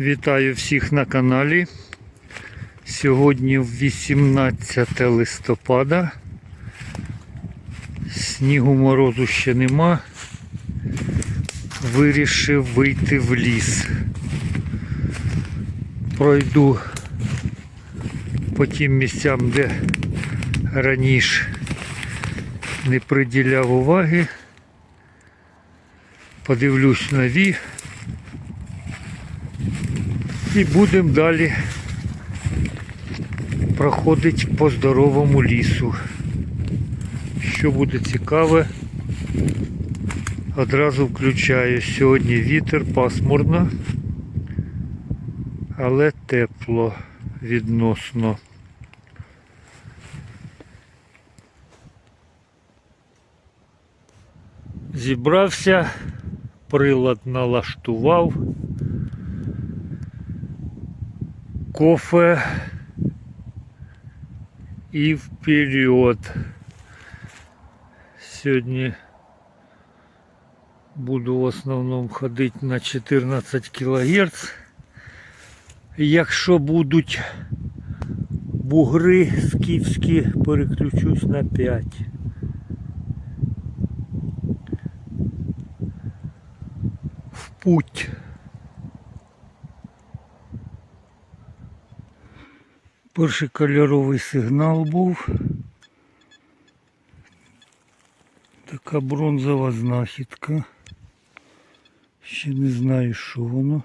Вітаю всіх на каналі. Сьогодні 18 листопада. Снігу морозу ще нема. Вирішив вийти в ліс. Пройду по тим місцям, де раніше не приділяв уваги. Подивлюсь нові. І будемо далі проходити по здоровому лісу. Що буде цікаве, одразу включаю. Сьогодні вітер пасмурно, але тепло відносно. Зібрався, прилад налаштував. Кофе і вперед. Сьогодні буду в основному ходити на 14 кГц. Якщо будуть бугри скіфські, переключусь на 5. В путь. Перший кольоровий сигнал був. Така бронзова знахідка. Ще не знаю, що воно.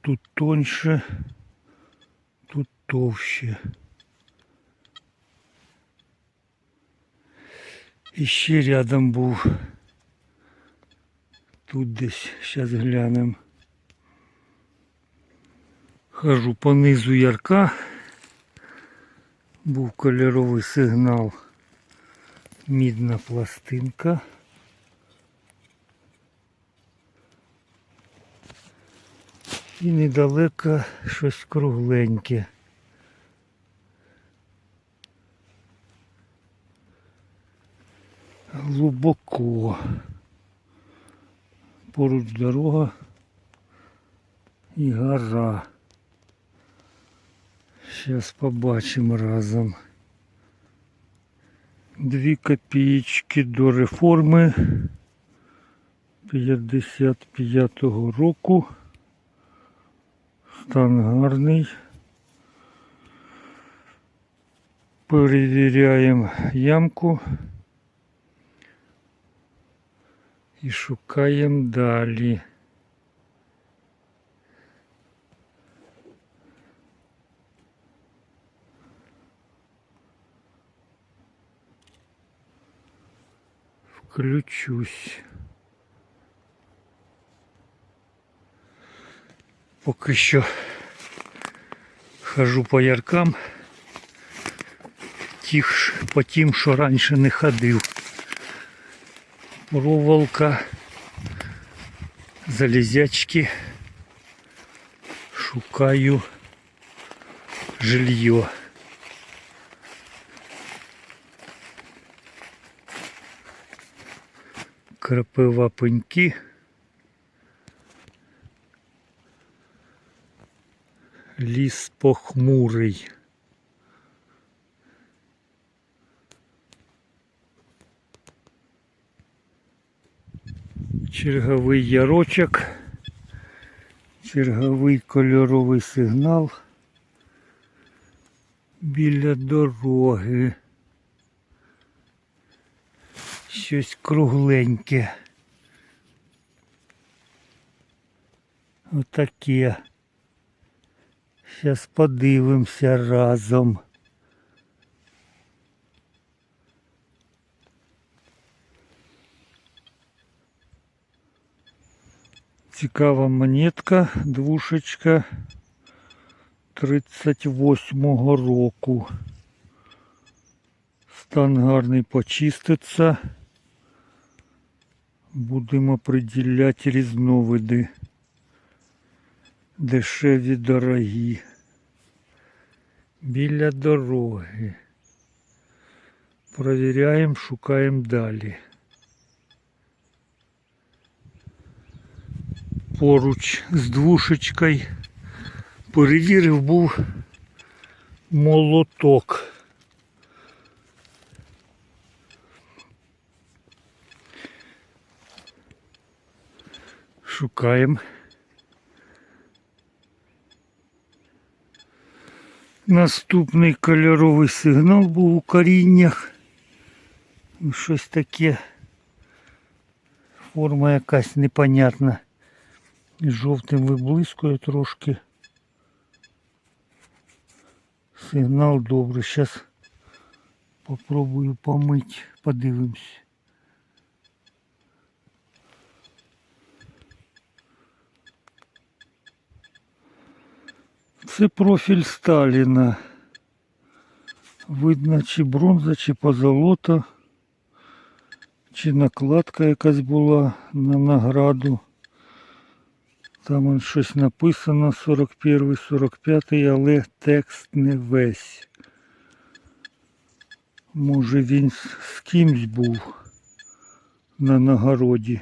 Тут тоньше, тут товще. І ще рядом був. Тут десь, зараз глянемо. Хожу по низу ярка. Був кольоровий сигнал. Мідна пластинка. І недалеко щось кругленьке. Глибоко. Поруч дорога і гора. Сейчас побачимо разом. Дві копієчки до реформи 55-го року. Стан гарний. Перевіряємо ямку і шукаємо далі. Включусь. Поки що хожу по яркам, тих, по тим, що раніше не ходив. Проволока, залізячки, шукаю жилье. Крапива пеньки. Ліс похмурий. Черговий ярочок, черговий кольоровий сигнал біля дороги. Щось кругленьке. Отаке. Зараз подивимося разом. Цікава монетка, двушечка 38-го року. Стан гарний почиститься. Будемо приділяти різновиди. Дешеві дорогі. Біля дороги. Провіряємо, шукаємо далі. поруч з двушечкою. Перевірив був молоток. Шукаємо. Наступний кольоровий сигнал був у коріннях. Ну, Щось таке. Форма якась непонятна. Жовтим виблискує трошки. Сигнал добрий. Зараз попробую помити, подивимось. Це профіль Сталіна. Видно, чи бронза, чи позолота, чи накладка якась була на награду. Там щось написано 41 45 але текст не весь. Може він з кимсь був на нагороді.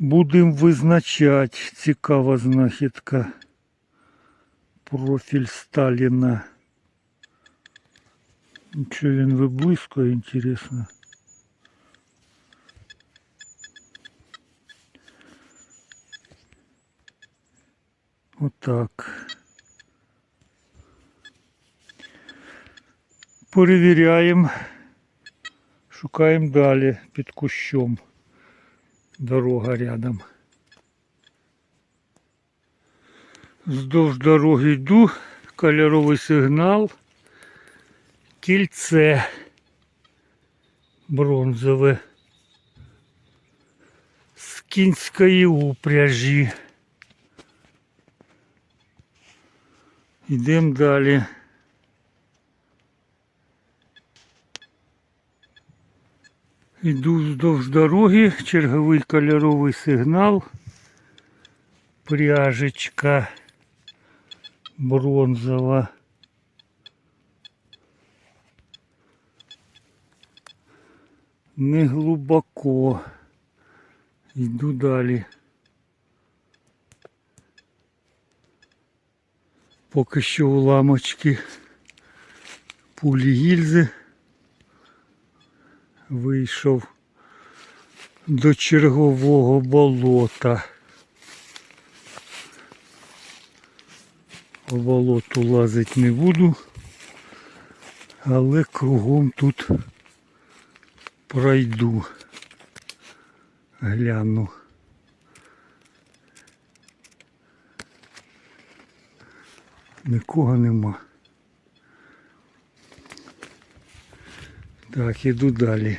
Будемо визначати цікава знахідка. Профіль Сталіна. Нічого він виблискує, інтересно. Отак. Перевіряємо. Шукаємо далі під кущом. Дорога рядом. Вздовж дороги йду, кольоровий сигнал, кільце бронзове з кінської упряжі. Йдемо далі. Йду вздовж дороги, черговий кольоровий сигнал, пряжечка бронзова. Не глибоко. Йду далі. Поки що уламочки пулі гільзи вийшов до чергового болота. По болоту лазить не буду, але кругом тут пройду. Гляну. Нікого нема. Так, іду далі.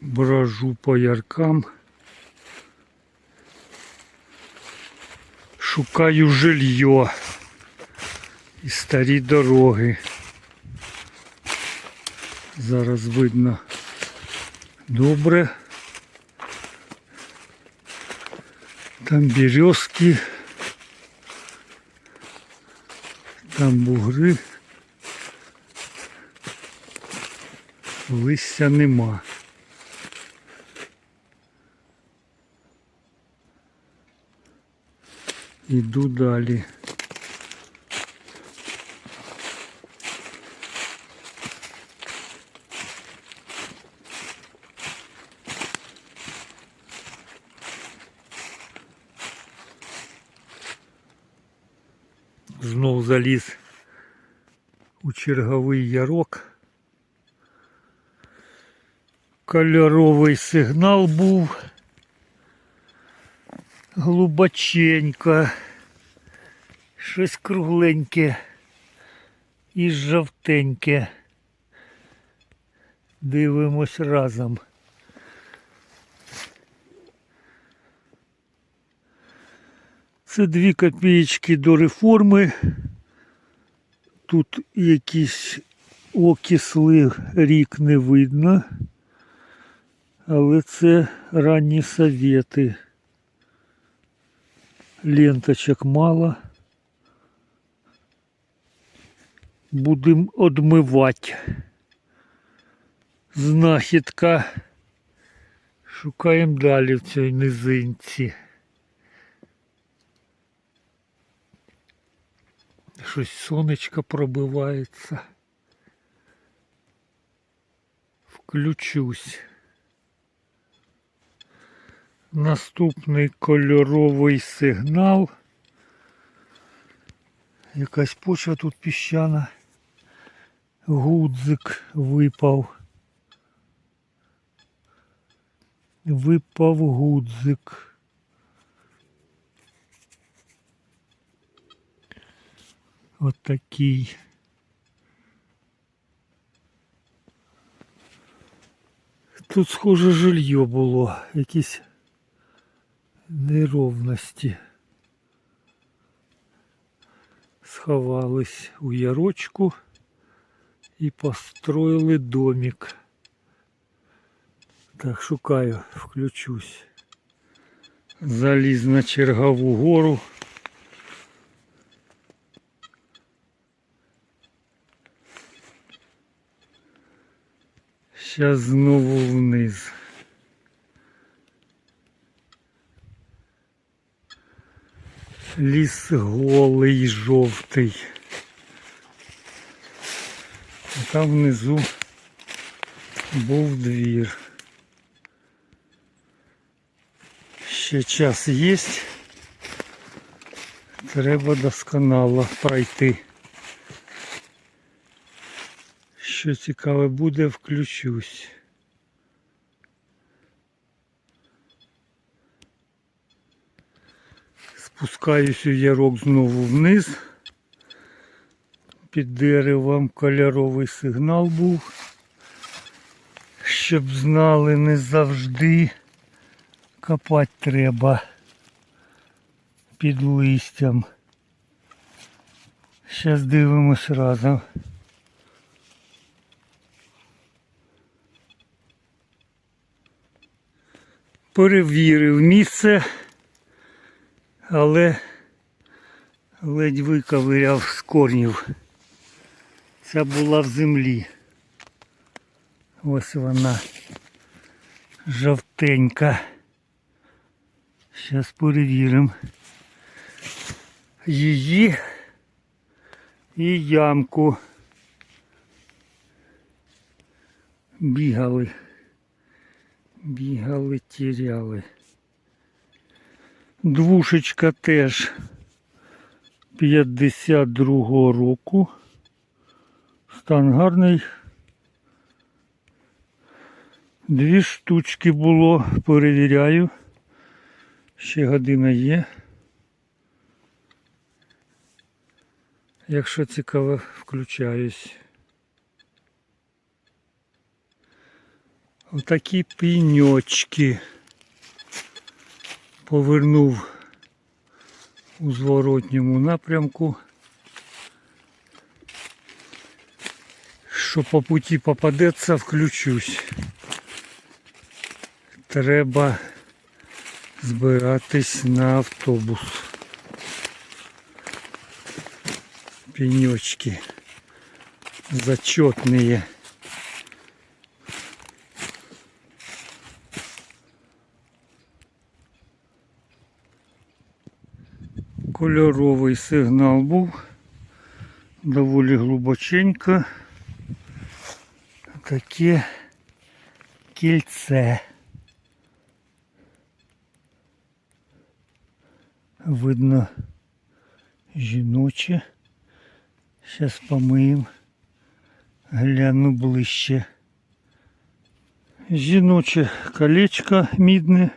Брожу по яркам. Шукаю жилье і старі дороги. Зараз видно добре. Там березки. Там бугри. Листя нема. Іду далі. Знов заліз у черговий ярок. Кольоровий сигнал був глибоченько, щось кругленьке і жовтеньке. Дивимось разом. Це дві копієчки до реформи. Тут якийсь окислий рік не видно, але це ранні совєти. Ленточок мало. Будемо одмивати. Знахідка. Шукаємо далі в цій низинці. Щось сонечко пробивається. Включусь. Наступний кольоровий сигнал. Якась почва тут піщана. Гудзик випав. Випав гудзик. От такий. Тут схоже жилье було, якісь неровності. Сховались у ярочку і построїли домик. Так, шукаю, включусь. Заліз на чергову гору. Сейчас знову вниз. Ліс голий, жовтий. А там внизу був двір. Ще час є. Треба досконало пройти. Що цікаве буде, включусь. Спускаюсь у ярок знову вниз. Під деревом кольоровий сигнал був. Щоб знали, не завжди копати треба під листям. Зараз дивимось разом. Перевірив місце, але ледь виковиряв з корнів. Ця була в землі. Ось вона жовтенька. Зараз перевіримо її і ямку. Бігали. Бігали, тіряли. Двушечка теж 52-го року. Стан гарний. Дві штучки було, перевіряю. Ще година є. Якщо цікаво, включаюсь. Отакі піньочки. Повернув у зворотньому напрямку. Що по путі попадеться, включусь. Треба збиратись на автобус. Пенечки зачетные. Кольоровий сигнал був доволі глибоченько. Таке кільце. Видно жіноче. Зараз помиємо. Гляну ближче. Жіноче колечко мідне.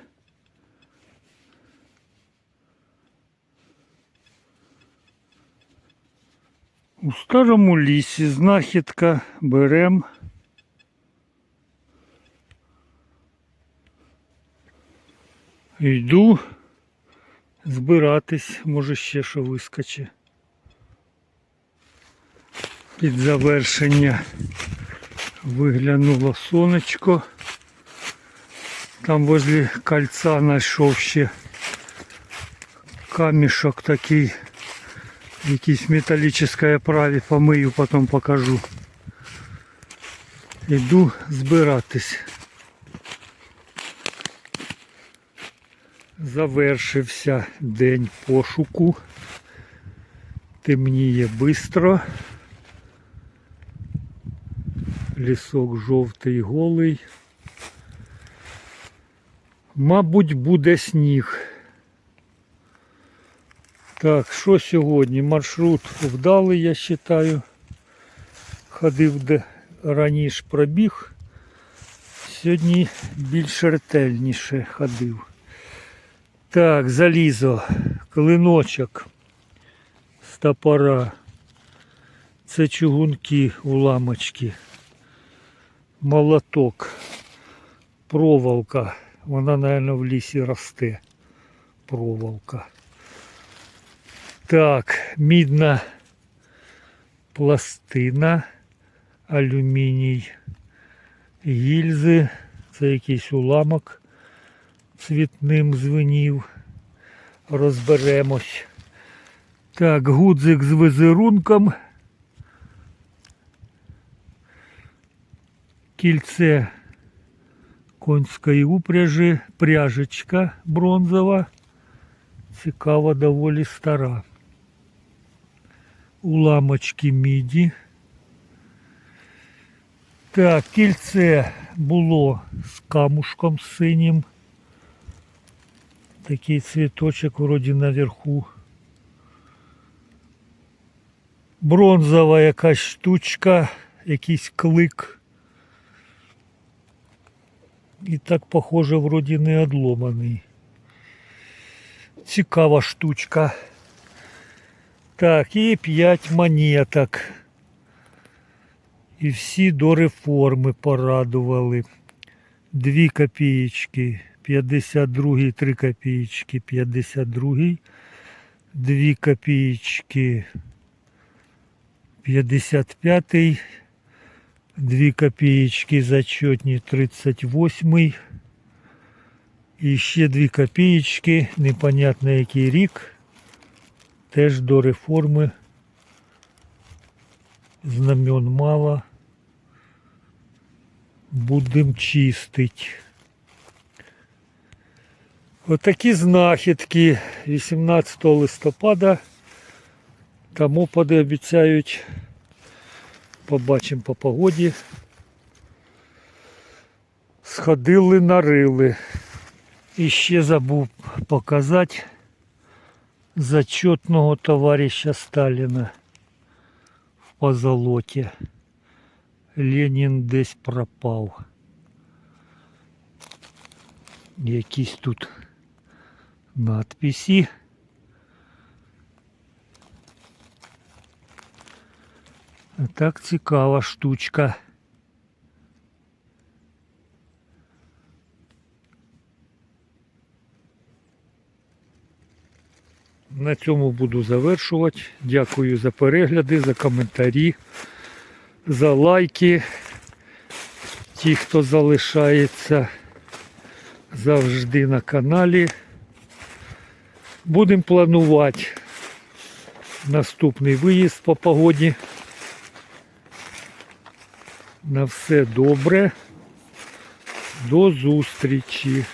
У старому лісі знахідка берем. Йду збиратись, може ще що вискоче. Під завершення виглянуло сонечко. Там возле кольца знайшов ще камішок такий в якійсь металлической оправі помию, потім покажу. Іду збиратись. Завершився день пошуку. Темніє бистро. Лісок жовтий голий. Мабуть, буде сніг. Так, що сьогодні? Маршрут вдалий, я вважаю. Ходив де раніше пробіг. Сьогодні більш ретельніше ходив. Так, залізо, клиночок з топора. Це чугунки, уламочки, молоток, проволока. Вона, мабуть, в лісі росте. Проволока. Так, мідна пластина, алюміній, гільзи, це якийсь уламок цвітним звенів. Розберемось. Так, гудзик з візерунком. Кільце конської упряжі, пряжечка бронзова. Цікава, доволі стара. Уламочки міді. Так, кільце було з камушком синім. Такий цвіточок вроді наверху. Бронзова якась штучка, якийсь клик. І так, похоже, вроді не одломаний. Цікава штучка. Так, і 5 монеток. І всі до реформи порадували. 2 копієчки, 52 3 копієчки, 52 2 копієчки, 55 2 копієчки зачетні 38 і ще 2 копієчки, непонятно який рік. Теж до реформи знамен мало. Будем чистить. Отакі знахідки 18 листопада. Там опади обіцяють. Побачимо по погоді. Сходили, нарили. І ще забув показати зачетного товариша Сталіна в позолоті. Ленін десь пропав. Якісь тут надписи. Так цікава штучка. На цьому буду завершувати. Дякую за перегляди, за коментарі, за лайки. Ті, хто залишається завжди на каналі. Будемо планувати наступний виїзд по погоді. На все добре. До зустрічі.